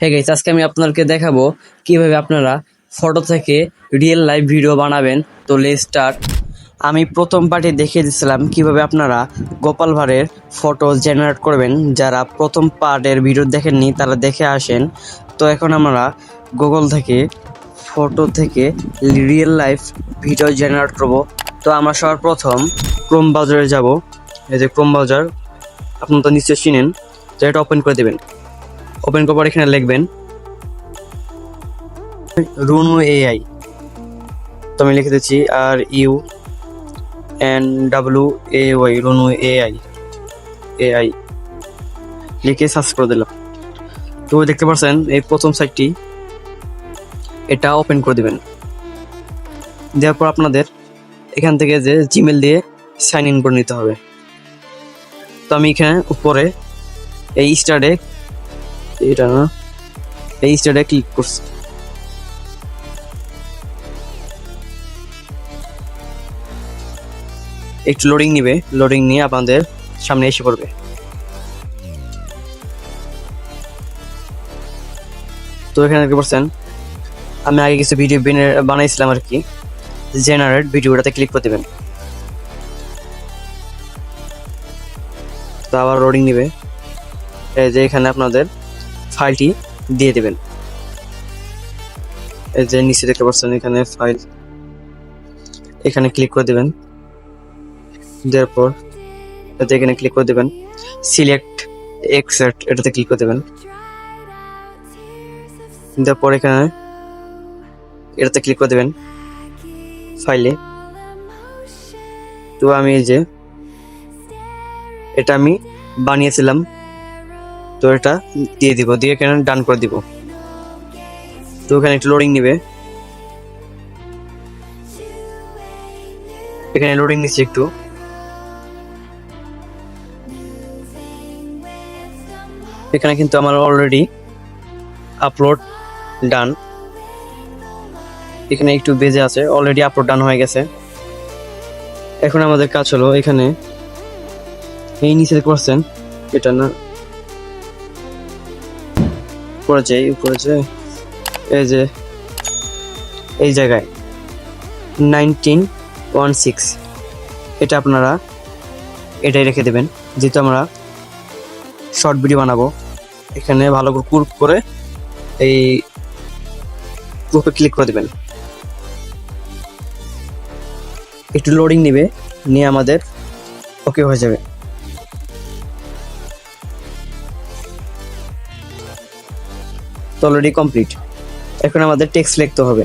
হ্যাঁ গাইস আজকে আমি আপনাদেরকে দেখাবো কীভাবে আপনারা ফটো থেকে রিয়েল লাইভ ভিডিও বানাবেন। তো লে স্টার্ট আমি প্রথম পার্টি দেখিয়ে দিচ্ছিলাম কীভাবে আপনারা গোপাল ভাঁড়ের ফটো জেনারেট করবেন। যারা প্রথম পার্টের ভিডিও দেখেননি, তারা দেখে আসেন। তো এখন আমরা গুগল থেকে ফটো থেকে রিয়েল লাইফ ভিডিও জেনারেট করব। তো আমরা সবার প্রথম ক্রোম বাজারে যাব। এই যে ক্রোম বাজার আপনারা তো নিশ্চয়ই চিনেন। তো এটা ওপেন করে দেবেন। ওপেন করার পর এখানে লিখবেন রুনু এআই তো আমি লিখে দিচ্ছি আর U N W A Y Runu AI AI লিখে সার্চ করে দিলাম। তো দেখতে পাচ্ছেন, এই প্রথম সাইটটি এটা ওপেন করে দিবেন। দেওয়ার পর আপনাদের এখান থেকে যে জিমেল দিয়ে সাইন ইন করে নিতে হবে। তো আমি এখানে উপরে এই স্টার্টে এটা না? এই স্টার্টে ক্লিক করছি। একটু লোডিং নিবে লোডিং নিয়ে আপনাদের সামনে এসে পড়বে। তো এখানে দেখতে পাচ্ছেন, আমি আগে কিছু ভিডিও বানাইছিলাম আর কি। জেনারেট ভিডিওটাতে ক্লিক করে দেবেন। তো আবার লোডিং নিবে। এই যে এখানে আপনাদের ফাইলটি দিয়ে দেবেন। এই যে নিচে দেখতে পাচ্ছেন এখানে ফাইল। এখানে ক্লিক করে দেবেন। দেওয়ার পর এতে এখানে ক্লিক করে দেবেন। সিলেক্ট এক্সেট, এটাতে ক্লিক করে দেবেন। দেওয়ার পর এখানে এটাতে ক্লিক করে দেবেন ফাইলে। তো আমি এই যে এটা আমি বানিয়েছিলাম তো এটা দিয়ে দিব, দিয়ে এখানে ডান করে দিব? তো এখানে একটু লোডিং নিবে। এখানে লোডিং নিচ্ছে একটু। এখানে কিন্তু আমার অলরেডি আপলোড ডান এখানে একটু বেজে আছে অলরেডি আপলোড ডান হয়ে গেছে। এখন আমাদের কাজ হলো এখানে এই নিচে পাচ্ছেন এটা না উপরে যাই উপরে যাই এই যে, এই জায়গায় নাইনটিন ওয়ান সিক্স এটা আপনারা এটাই রেখে দেবেন। যেহেতু আমরা শর্ট ভিডিও বানাবো, এখানে ভালো করে কুর্প করে এই গ্রুপে ক্লিক করে দেবেন। একটু লোডিং নেবে, নিয়ে আমাদের ওকে হয়ে যাবে। তো অলরেডি কমপ্লিট এখন আমাদের টেক্সট লিখতে হবে।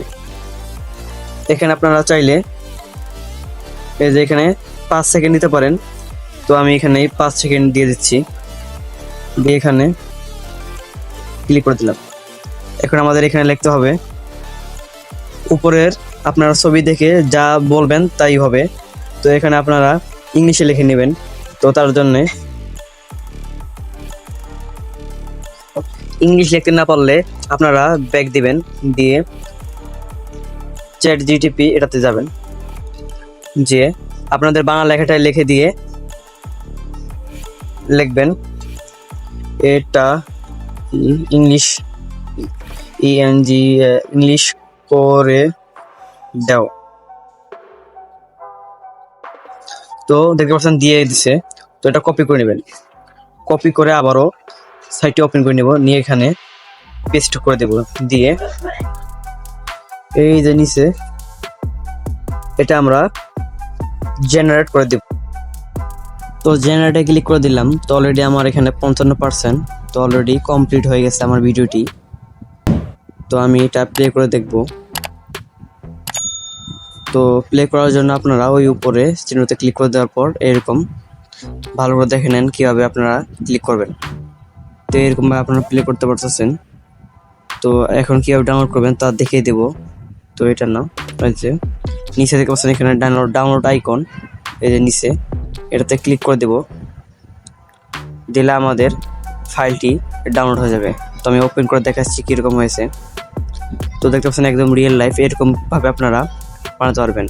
এখানে আপনারা চাইলে এই যে এখানে পাঁচ সেকেন্ড দিতে পারেন। তো আমি এখানে পাঁচ সেকেন্ড দিয়ে দিচ্ছি। দিয়ে এখানে ক্লিক করে দিলাম। এখন আমাদের এখানে লিখতে হবে, উপরের আপনারা ছবি দেখে যা বলবেন তাই হবে। তো এখানে আপনারা ইংলিশে লিখে নেবেন। তো তার জন্যে ইংলিশ লিখতে না পারলে আপনারা ব্যাক দিবেন, দিয়ে চ্যাট জিটিপি এটাতে যাবেন। যে আপনাদের বাংলা লেখাটা লিখে দিয়ে লিখবেন, এটা ইংলিশ ইএনজি ইংলিশ করে দাও। তো দেখতে পাচ্ছেন, দিয়ে দিছে। তো এটা কপি করে নেবেন। কপি করে আবারও সাইটটি ওপেন করে নেব, নিয়ে এখানে পেস্ট করে দেব, দিয়ে এই যে নিচে এটা আমরা জেনারেট করে দেব। তো জেনারেটে ক্লিক করে দিলাম, তো অলরেডি আমার এখানে পঞ্চান্ন পার্সেন্ট তো অলরেডি কমপ্লিট হয়ে গেছে আমার ভিডিওটি। তো আমি এটা প্লে করে দেখব। তো প্লে করার জন্য আপনারা ওই উপরে চিহ্নতে ক্লিক করে দেওয়ার পর এরকম ভালো করে দেখে নেন কীভাবে আপনারা ক্লিক করবেন। তো এরকমভাবে আপনারা প্লে করতে পারতেছেন। তো এখন কীভাবে ডাউনলোড করবেন তা দেখিয়ে দেবো। তো এটা না যে, নিচে দেখতে পাচ্ছেন এখানে ডাউনলোড ডাউনলোড আইকন এই যে নিচে, এটাতে ক্লিক করে দেব। দিলে আমাদের ফাইলটি ডাউনলোড হয়ে যাবে। তো আমি ওপেন করে দেখাচ্ছি কীরকম হয়েছে। তো দেখতে পাচ্ছেন একদম রিয়েল লাইফ এরকমভাবে আপনারা বানাতে পারবেন।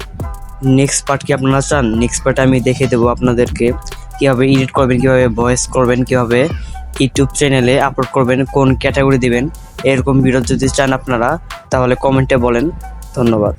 নেক্সট পার্ট কি আপনারা চান? নেক্সট পার্টে আমি দেখিয়ে দেবো আপনাদেরকে। কীভাবে এডিট করবেন, কীভাবে ভয়েস করবেন, কীভাবে ইউটিউব চ্যানেলে আপলোড করবেন, কোন ক্যাটাগরি দিবেন, এরকম ভিডিও যদি চান আপনারা, তাহলে কমেন্টে বলেন। ধন্যবাদ।